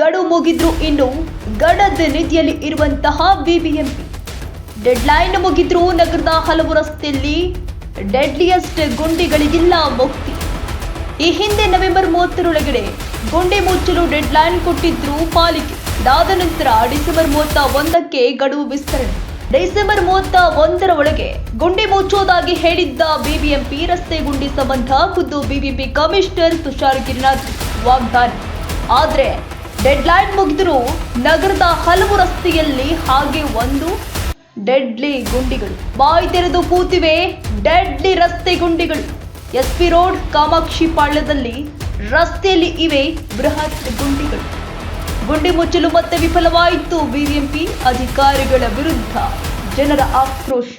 ಮುಗಿದ್ರು ಇನ್ನು ಗಡದ ನಿಧಿಯಲ್ಲಿ ಇರುವಂತಹ ಬಿಬಿಎಂಪಿ ಡೆಡ್ಲೈನ್ ಮುಗಿದ್ರು ನಗರದ ಹಲವು ರಸ್ತೆಯಲ್ಲಿ ಡೆಡ್ಲಿಯಸ್ಟ್ ಗುಂಡಿಗಳಿಗಿಲ್ಲ ಮುಕ್ತಿ. ಈ ಹಿಂದೆ ನವೆಂಬರ್ ಮೂವತ್ತರೊಳಗಡೆ ಗುಂಡಿ ಮುಚ್ಚಲು ಡೆಡ್ಲೈನ್ ಕೊಟ್ಟಿದ್ರು ಪಾಲಿಕೆ. ಇದಾದ ನಂತರ ಡಿಸೆಂಬರ್ ಮೂವತ್ತ ಒಂದಕ್ಕೆ ಗಡುವು ವಿಸ್ತರಣೆ. ಡಿಸೆಂಬರ್ ಮೂವತ್ತ ಒಂದರ ಒಳಗೆ ಗುಂಡಿ ಮುಚ್ಚೋದಾಗಿ ಹೇಳಿದ್ದ ಬಿಬಿಎಂಪಿ ರಸ್ತೆ ಗುಂಡಿ ಸಂಬಂಧ ಖುದ್ದು ಬಿಬಿಎಂಪಿ ಕಮಿಷನರ್ ತುಷಾರ್ ಗಿರಿನಾಥ್ ವಾಗ್ದಾನ. ಆದ್ರೆ ಡೆಡ್ಲೈನ್ ಮುಗಿದರೂ ನಗರದ ಹಲವು ರಸ್ತೆಯಲ್ಲಿ ಹಾಗೆ ಒಂದು ಡೆಡ್ಲಿ ಗುಂಡಿಗಳು. ಬಾಯಿ ತೆರೆದು ಕೂತಿವೆ ಡೆಡ್ಲಿ ರಸ್ತೆ ಗುಂಡಿಗಳು. ಎಸ್ ಪಿ ರೋಡ್, ಕಾಮಾಕ್ಷಿ ಪಾಳ್ಯದಲ್ಲಿ ರಸ್ತೆಯಲ್ಲಿ ಇವೆ ಬೃಹತ್ ಗುಂಡಿಗಳು. ಗುಂಡಿ ಮುಚ್ಚಲು ಮತ್ತೆ ವಿಫಲವಾಯಿತು ಬಿಬಿಎಂಪಿ ಅಧಿಕಾರಿಗಳ ವಿರುದ್ಧ ಜನರ ಆಕ್ರೋಶ.